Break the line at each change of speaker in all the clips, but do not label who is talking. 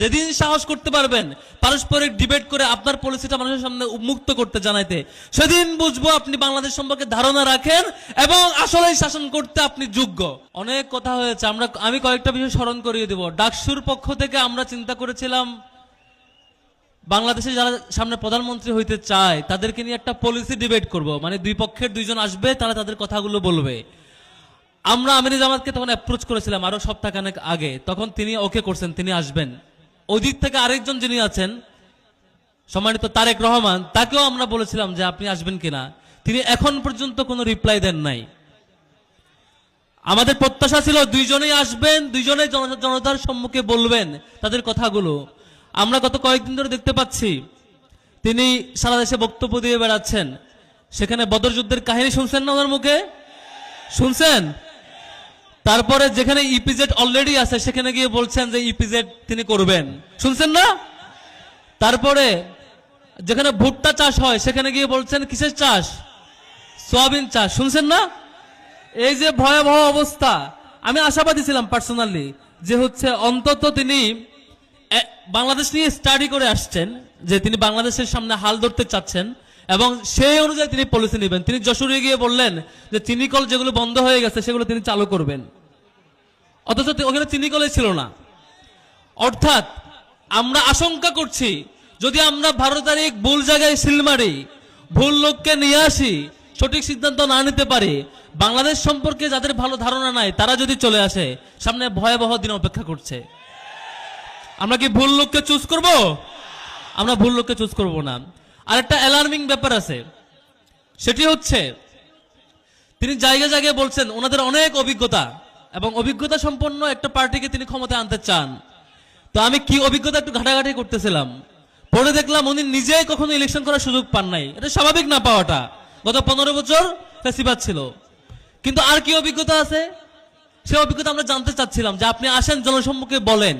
যেদিন সাহস করতে পারবেন, পারস্পরিক ডিবেট করে আপনার পলিসিটা মানুষের সামনে উন্মুক্ত করতে জানাইতে। সেদিন বুঝব আপনি বাংলাদেশ সম্পর্কে ধারণা রাখেন এবং আসলেই শাসন করতে আপনি যোগ্য। অনেক কথা হয়েছে, আমরা, আমি কয়েকটা বিষয় স্মরণ করিয়ে দেব। ডাকসুর পক্ষ থেকে আমরা চিন্তা করেছিলাম, বাংলাদেশে যারা সামনে প্রধানমন্ত্রী হইতে চায়, তাদেরকে নিয়ে একটা পলিসি ডিবেট করব। মানে দুই পক্ষের দুইজন আসবে, তারা তাদের কথাগুলো বলবে। আমরা আমির জামাতকে তখন অ্যাপ্রোচ করেছিলাম আরও সপ্তাহখানেক আগে। তখন তিনি ওকে করছেন, তিনি আসবেন। ওই দিক থেকে আরেকজন যিনি আছেন, সম্মানিত তারেক রহমান, তাকেও আমরা বলেছিলাম যে আপনি আসবেন কিনা। তিনি এখন পর্যন্ত কোনো রিপ্লাই দেন নাই। আমাদের প্রত্যাশা ছিল দুইজনেই আসবেন দুইজনে জন- জনতার সম্মুখে বলবেন তাদের কথাগুলো। আমরা গত কয়েকদিন ধরে দেখতে পাচ্ছি, তিনি সারা দেশে বক্তব্য দিয়ে বেড়াচ্ছেন। সেখানে বদর যুদ্ধের কাহিনী শুনছেন না ওনার মুখে? শুনছেন? তারপরে যেখানে ইপিজেড অলরেডি আছে, সেখানে গিয়ে বলছেন যে ইপিজেড তিনি করবেন। শুনছেন না? তারপরে যেখানে ভুট্টা চাষ হয়, সেখানে গিয়ে বলছেন, কিসের চাষ? সোয়াবিন চাষ। শুনছেন না? এই যে ভয়াবহ অবস্থা। আমি আশাবাদী ছিলাম পার্সোনালি যে হচ্ছে অন্তত তিনি বাংলাদেশ নিয়ে স্টাডি করে আসছেন, যে তিনি বাংলাদেশের সামনে হাল ধরতে চাচ্ছেন, এবং সেই অনুযায়ী তিনি পলিসি নেবেন। তিনি যশোরে গিয়ে বললেন যে চিনিকল যেগুলো বন্ধ হয়ে গেছে, সেগুলো তিনি চালু করবেন। অথচ ওখানে ওখানে চিনিকলে ছিল না। অর্থাৎ আমরা আশঙ্কা করছি, যদি আমরা ভারত তারিখ ভুল জায়গায় সিল মারি, ভুল লোককে নিয়ে আসি, সঠিক সিদ্ধান্ত না নিতে পারি, বাংলাদেশ সম্পর্কে যাদের ভালো ধারণা নাই, তারা যদি চলে আসে, সামনে ভয়াবহ দিন অপেক্ষা করছে। আমরা কি ভুল লোককে চুজ করব? আমরা ভুল লোককে চুজ করব না। আর একটা অ্যালার্মিং ব্যাপার আছে। সেটি হচ্ছে, তিনি জায়গায় জায়গায় বলছেন, ওনাদের অনেক অভিজ্ঞতা। এবং অভিজ্ঞতা সম্পন্ন একটা পার্টিকে তিনি ক্ষমতায় আনতে চান। তো আমি কি অভিজ্ঞতা একটু ঘাটাঘাটি করতেছিলাম? পরে দেখলাম উনি নিজেই কখনো ইলেকশন করার সুযোগ পান নাই। এটা স্বাভাবিক না পাওয়াটা। গত পনেরো বছর ফেসিবাদ ছিল। কিন্তু আর কি অভিজ্ঞতা আছে? সে অভিজ্ঞতা আমরা জানতে চাচ্ছিলাম যে আপনি আসেন, জনসম্মুখে বলেন।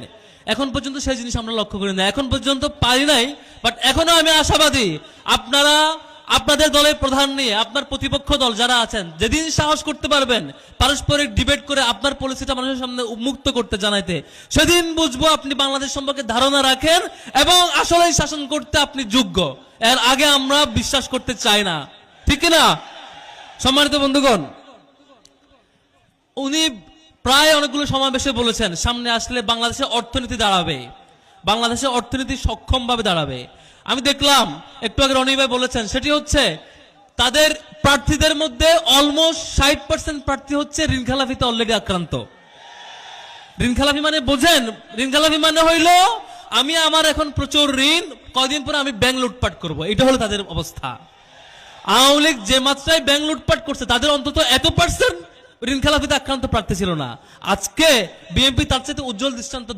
এখন পর্যন্ত সেই জিনিস আমরা লক্ষ্য করি না এখন পর্যন্ত পারি নাই বাট এখনও আমি আশাবাদী। আপনারা আপনাদের দলের প্রধান নিয়ে আপনার প্রতিপক্ষ দল যারা আছেন, যেদিন সাহস করতে পারবেন, পারস্পরিক ডিবেট করে আপনার পলিসিটা মানুষের সামনে উন্মুক্ত করতে জানাইতে, সেদিন বুঝব আপনি বাংলাদেশ সম্পর্কে ধারণা রাখেন এবং আসলেই শাসন করতে আপনি যোগ্য। এর আগে আমরা বিশ্বাস করতে চাই না। ঠিক না? সম্মানিত বন্ধুগণ, উনি প্রায় অনেকগুলো সমাবেশে বলেছেন, সামনে আসলে বাংলাদেশের অর্থনীতি দাঁড়াবে। বাংলাদেশের অর্থনীতি সক্ষমভাবে দাঁড়াবে। আমি দেখলাম, একটু আগে রনি ভাই বলেছেন, সেটি হচ্ছে তাদের প্রার্থীদের মধ্যে অলমোস্ট ষাট পার্সেন্ট প্রার্থী হচ্ছে ঋণ খেলাফিতে অলরেডি আক্রান্ত। ঋণ খেলাফি মানে বোঝেন, ঋণ খেলাফি মানে হইল আমি আমার এখন প্রচুর ঋণ, কয়দিন পরে আমি ব্যাংক লুটপাট করব, এটা হলো তাদের অবস্থা। আওয়ামী লীগ যে মাত্রায় ব্যাংক লুটপাট করছে, তাদের অন্তত এত পার্সেন্ট ঋণ খেলাফিতে আক্রান্ত প্রার্থী ছিল না। আজকে বিএনপি তার সাথে উজ্জ্বল দৃষ্টান্ত